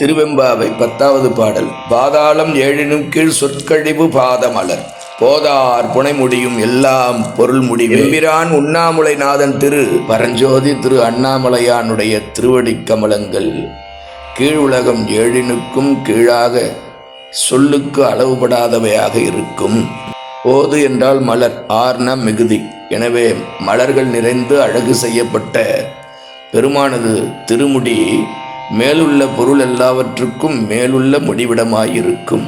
திருவெம்பாவை பத்தாவது பாடல். பாதாளம் ஏழினும் கீழ் சொற்கழிவு பாதமலர். போதார் புனை முடியும் எல்லாம் பொருள் முடிவு எம்பிரான் உண்ணாமுலைநாதன் திரு பரஞ்சோதி திரு அண்ணாமலையானுடைய திருவடி கமலங்கள் கீழ் உலகம் ஏழினுக்கும் கீழாக சொல்லுக்கு அளவுபடாதவையாக இருக்கும். போது என்றால் மலர் ஆர்ன மிகுதி. எனவே மலர்கள் நிறைந்து அழகு செய்யப்பட்ட பெருமானது திருமுடி மேலுள்ள பொருள் எல்லாவற்றுக்கும் மேலுள்ள முடிவிடமாயிருக்கும்.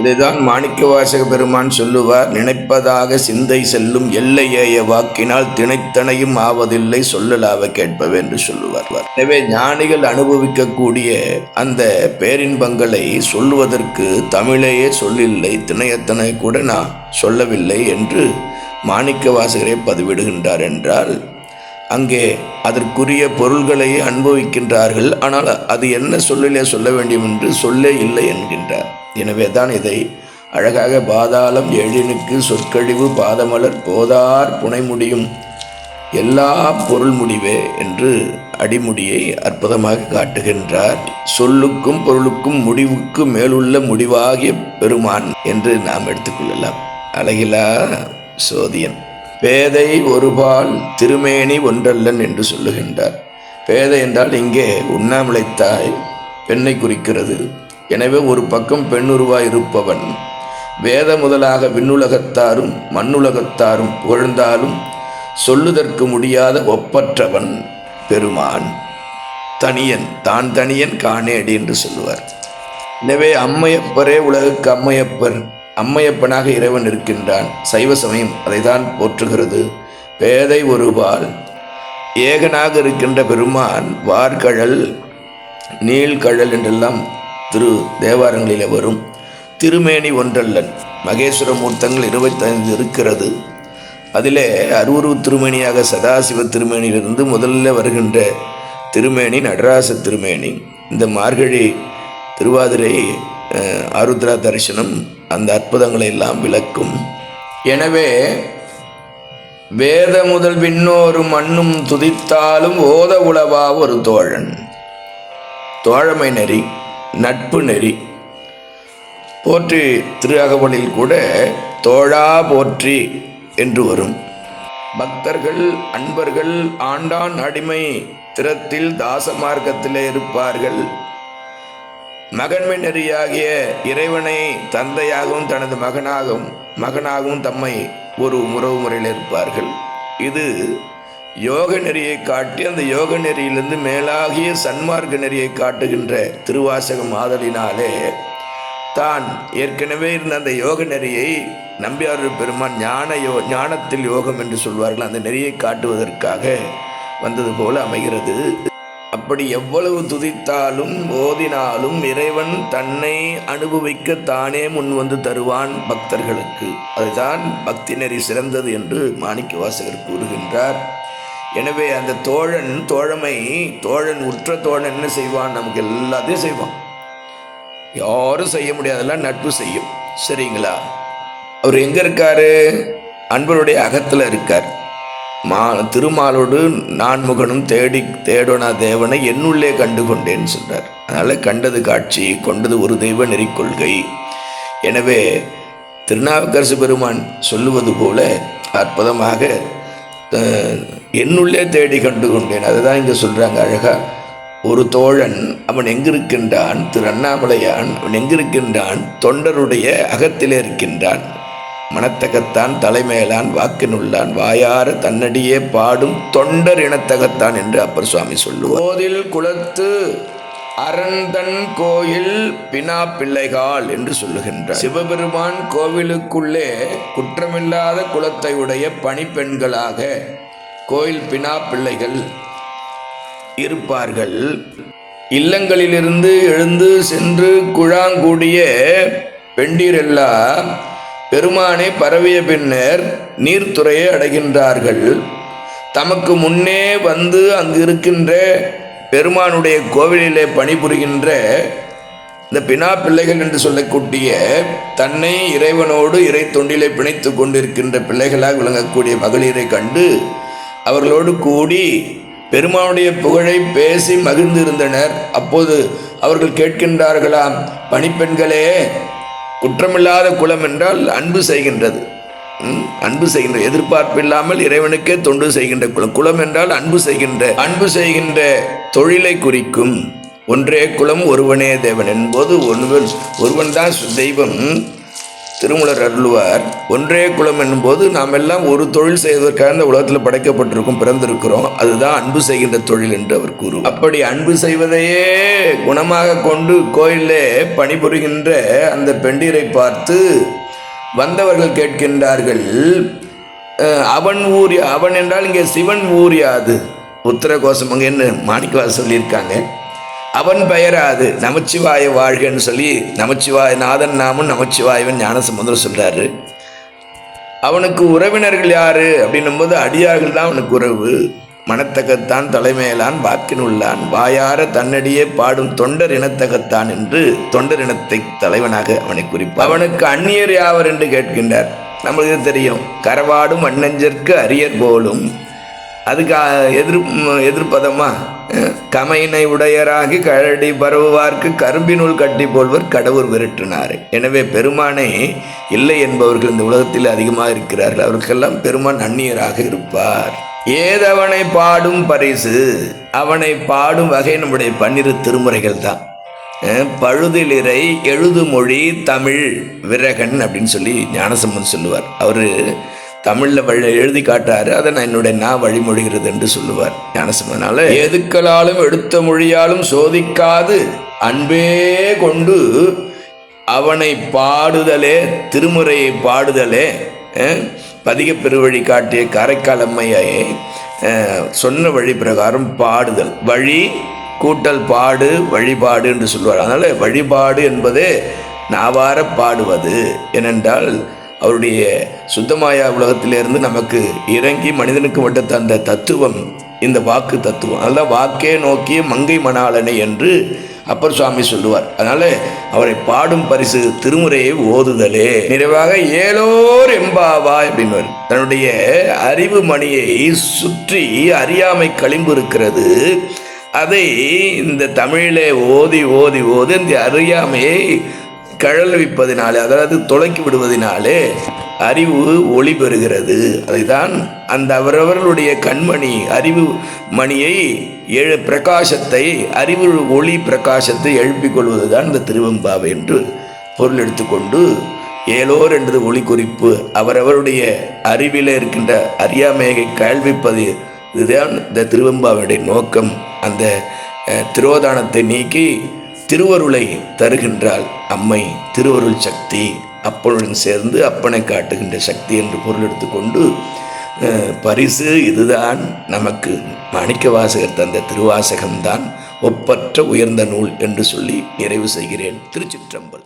இதுதான் மாணிக்க வாசக பெருமான் சொல்லுவார் நினைப்பதாக சிந்தை செல்லும் எல்லையேய வாக்கினால் திணைத்தனையும் ஆவதில்லை சொல்லலாவ கேட்பவே என்று சொல்லுவார். எனவே ஞானிகள் அனுபவிக்கக்கூடிய அந்த பேரின்பங்களை சொல்லுவதற்கு தமிழையே சொல்லில்லை திணையத்தனை கூட நான் சொல்லவில்லை என்று மாணிக்க வாசகரை பதிவிடுகின்றார் என்றால் அங்கே அதற்குரிய பொருள்களை அனுபவிக்கின்றார்கள். ஆனால் அது என்ன சொல்லிலே சொல்ல வேண்டும் என்று சொல்லே இல்லை என்கின்றார். எனவே தான் இதை அழகாக பாதாளம் எழினுக்கு சொற்கழிவு பாதமலர் போதார் புனை முடியும் எல்லா பொருள் முடிவே என்று அடிமுடியை அற்புதமாக காட்டுகின்றார். சொல்லுக்கும் பொருளுக்கும் முடிவுக்கு மேலுள்ள முடிவாகிய பெருமான் என்று நாம் எடுத்துக்கொள்ளலாம் அழகிலா சோதியன். பேதை ஒருபால் திருமேனி ஒன்றல்லன் என்று சொல்லுகின்றார். பேதை என்றால் இங்கே உண்ணாமலை தாய் பெண்ணை குறிக்கிறது. எனவே ஒரு பக்கம் பெண்ணுருவாய் இருப்பவன் வேத முதலாக விண்ணுலகத்தாரும் மண்ணுலகத்தாரும் புகழ்ந்தாலும் சொல்லுதற்கு முடியாத ஒப்பற்றவன் பெருமான். தனியன் தான் தனியன் காணேடி என்று சொல்லுவார். எனவே அம்மையப்பரே உலகுக்கு அம்மையப்பர் அம்மையப்பனாக இறைவன் இருக்கின்றான் சைவ சமயம் அதைதான் போற்றுகிறது. பேதை ஒருபால் ஏகனாக இருக்கின்ற பெருமான் வார்கழல் நீள்கழல் என்றெல்லாம் திரு தேவாரங்களிலே வரும். திருமேனி ஒன்றல்லன் மகேஸ்வர மூர்த்தங்கள் இருபத்தைந்து இருக்கிறது. அதிலே அருவுருவ திருமேனியாக சதாசிவ திருமேனியிலிருந்து முதல்ல வருகின்ற திருமேனி நடராச திருமேனி. இந்த மார்கழி திருவாதிரை ஆருத்ரா தரிசனம் அந்த அற்புதங்களை எல்லாம் விளக்கும். எனவே வேத முதல் விண்ணோரும் மண்ணும் துதித்தாலும் ஓத உளவா ஒரு தோழன். தோழமை நெறி நட்பு நெறி. போற்றி திரு அகவலில் கூட தோழா போற்றி என்று வரும். பக்தர்கள் அன்பர்கள் ஆண்டான் அடிமை திறத்தில் தாச மார்க்கத்திலே இருப்பார்கள். மகன்மை நெறியாகிய இறைவனை தந்தையாகவும் தனது மகனாகவும் மகனாகவும் தம்மை ஒரு உறவு முறையில் இருப்பார்கள். இது யோக நெறியை காட்டி அந்த யோக நெறியிலிருந்து மேலாகிய சன்மார்க்க நெறியை காட்டுகின்ற திருவாசகம் ஆதலினாலே தான் ஏற்கனவே இருந்த அந்த யோக நெறியை நம்பியாரு பெருமான் ஞான யோ ஞானத்தில் யோகம் என்று சொல்வார்கள். அந்த நெறியை காட்டுவதற்காக வந்தது போல அமைகிறது. அப்படி எவ்வளவு துதித்தாலும் ஓதினாலும் இறைவன் தன்னை அனுபவிக்க தானே முன் வந்து தருவான் பக்தர்களுக்கு. அதுதான் பக்தி நெறி சிறந்தது என்று மாணிக்க வாசகர் கூறுகின்றார். எனவே அந்த தோழன் தோழமை தோழன் உற்ற தோழன் என்ன செய்வான்? நமக்கு எல்லாத்தையும் செய்வான். யாரும் செய்ய முடியாதெல்லாம் நட்பு செய்யும். சரிங்களா? அவர் எங்கே இருக்காரு? அன்பருடைய அகத்தில் இருக்கார். மா திருமாலோடு நான்முகனும் தேடி தேடோனா தேவனை என்னுள்ளே கண்டு கொண்டேன்னு சொன்னார் அதனால் கண்டது காட்சி கொண்டது ஒரு தெய்வ நெறிக்கொள்கை. எனவே திருநாவுக்கரசு பெருமான் சொல்லுவது போல அற்புதமாக என்னுள்ளே தேடி கண்டு கொண்டேன் அதுதான் இங்கே சொல்கிறாங்க அழகா. ஒரு தோழன் அவன் எங்கிருக்கின்றான்? திரு அண்ணாமலையான் அவன் எங்கிருக்கின்றான்? தொண்டருடைய அகத்திலே இருக்கின்றான். மனத்தகத்தான் தலைமையிலான் வாக்கினுள்ளான். வாயார தன்னடியே பாடும் தொண்டர் இனத்தகத்தான் என்று அப்பர் சுவாமி சொல்லுவார். குளத்து அரந்தன் கோயில் பினா பிள்ளைகால் என்று சொல்லுகின்றார். சிவபெருமான் கோவிலுக்குள்ளே குற்றமில்லாத குலத்தை உடைய பணிப்பெண்களாக கோயில் பினா பிள்ளைகள் இருப்பார்கள். இல்லங்களிலிருந்து எழுந்து சென்று குழாங்கூடிய பெண்டீரெல்லாம் பெருமானை பரவிய பின்னர் நீர்த்துறையை அடைகின்றார்கள். தமக்கு முன்னே வந்து அங்கு இருக்கின்ற பெருமானுடைய கோவிலிலே பணிபுரிகின்ற இந்த பினா பிள்ளைகள் என்று சொல்லக்கூடிய தன்னை இறைவனோடு இறை தொண்டிலே பிணைத்து கொண்டிருக்கின்ற பிள்ளைகளாக விளங்கக்கூடிய மகளிரை கண்டு அவர்களோடு கூடி பெருமானுடைய புகழை பேசி மகிழ்ந்திருந்தனர். அப்போது அவர்கள் கேட்கின்றார்களாம் பணிப்பெண்களே குற்றமில்லாத குலம் என்றால் அன்பு செய்கின்றது. ம், அன்பு செய்கின்ற எதிர்பார்ப்பு இல்லாமல் இறைவனுக்கே தொண்டு செய்கின்ற குலம். குலம் என்றால் அன்பு செய்கின்ற அன்பு செய்கின்ற தொழிலை குறிக்கும். ஒன்றே குலம் ஒருவனே தேவன் என்போது ஒருவன் ஒருவன் தான் தெய்வம். திருமலர் அருள்வார் ஒன்றே குலம் என்னும்போது நாம் எல்லாம் ஒரு தொழில் செய்வதற்காக இந்த உலகத்தில் படைக்கப்பட்டிருக்கும் பிறந்திருக்கிறோம். அதுதான் அன்பு செய்கின்ற தொழில் என்று அவர் கூறும் அப்படி அன்பு செய்வதையே குணமாக கொண்டு கோயிலே பணிபுரிகின்ற அந்த பெண்டீரை பார்த்து வந்தவர்கள் கேட்கின்றார்கள் அவன் ஊர் அவன் என்றால் இங்கே சிவன் ஊர் யாது? உத்தர கோஷம் அங்கே என்ன சொல்லியிருக்காங்க. அவன் பெயராது. நமச்சிவாய வாழ்கன்னு சொல்லி நமச்சிவாய நாதன் நாமும் நமச்சிவாயவன் ஞானசமுதரம் சொல்றாரு. அவனுக்கு உறவினர்கள் யாரு? அப்படின்னும்போது அடியார்கள் தான் அவனுக்கு உறவு. மனத்தகத்தான் தலைமையிலான் வாக்கினுள்ளான். வாயார தன்னடியே பாடும் தொண்டர் இனத்தகத்தான் என்று தொண்டர் இனத்தை தலைவனாக அவனை குறிப்பார். அவனுக்கு அந்நியர் யாவர் என்று கேட்கின்றார். நம்மளுக்கு தெரியும். கரவாடும் அன்னஞ்சற்கு அரியர் போலும். அதுக்கு எதிர் எதிர்ப்பதமாக எதிர்ப்பதமா கமையினை உடையராகி கழடி பரவுவார்க்கு கரும்பினுள் கட்டி போல்வர் கடவுள் விரட்டினார். எனவே பெருமானை இல்லை என்பவர்கள் இந்த உலகத்தில் அதிகமாக இருக்கிறார்கள். அவருக்கெல்லாம் பெருமான் அந்நியராக இருப்பார். ஏதவனை பாடும் பரிசு அவனை பாடும் வகை நம்முடைய பன்னிரு திருமுறைகள் தான். பழுதிலிறை எழுதுமொழி தமிழ் விரகன் அப்படின்னு சொல்லி ஞானசம்பன் சொல்லுவார். அவர் தமிழில் வழி எழுதி காட்டாரு அதை நான் என்னுடைய நான் வழிமொழிகிறது என்று சொல்லுவார். ஞானசம்பனால எதுக்களாலும் எடுத்த மொழியாலும் சோதிக்காது. அன்பே கொண்டு அவனை பாடுதலே திருமுறையை பாடுதலே. அஹ், பதிகப் பெருவழி காட்டிய காரைக்கால் அம்மையை சொன்ன வழி பிரகாரம் பாடுதல். வழி கூட்டல் பாடு வழிபாடு என்று சொல்வார் அதனால் வழிபாடு என்பதே நாவார பாடுவது. ஏனென்றால் அவருடைய சுத்தமாயா உலகத்திலிருந்து நமக்கு இறங்கி மனிதனுக்கு மட்டும் தந்த தத்துவம் இந்த வாக்கு தத்துவம். அதெல்லாம் வாக்கே நோக்கிய மங்கை மணாளனை என்று அப்பர் சுவாமி சொல்லுவார். அதனால அவரை பாடும் பரிசு திருமுறையை ஓதுதலே. நிறைவாக ஏலோர் எம்பாவா அப்படின்னு தன்னுடைய அறிவு மணியை சுற்றி அறியாமை களிம்பு இருக்கிறது. அதை இந்த தமிழிலே ஓதி ஓதி ஓதி இந்த அறியாமையை கழல்விப்பதினாலே அதாவது தொலைக்கி விடுவதினாலே அறிவு ஒளி பெறுகிறது. அதைதான் அந்த அவரவர்களுடைய கண்மணி அறிவு மணியை எழு பிரகாசத்தை அறிவு ஒளி பிரகாசத்தை எழுப்பிக் கொள்வதுதான் இந்த திருவெம்பாவை என்று பொருள் எடுத்துக்கொண்டு ஏலோர் என்றது ஒளி குறிப்பு அவரவருடைய அறிவிலே இருக்கின்ற அறியாமையை கேள்விப்பது இதுதான் இந்த திருவெம்பாவுடைய நோக்கம். அந்த திரோதானத்தை நீக்கி திருவருளை தருகின்றாள் அம்மை. திருவருள் சக்தி அப்பனுடன் சேர்ந்து அப்பனை காட்டுகின்ற சக்தி என்று பொருள் எடுத்துக்கொண்டு அஹ், பரிசு இதுதான். நமக்கு மாணிக்க வாசகர் தந்த திருவாசகம்தான். ஒப்பற்ற உயர்ந்த நூல் என்று சொல்லி நிறைவு செய்கிறேன். திருச்சிற்றம்பல்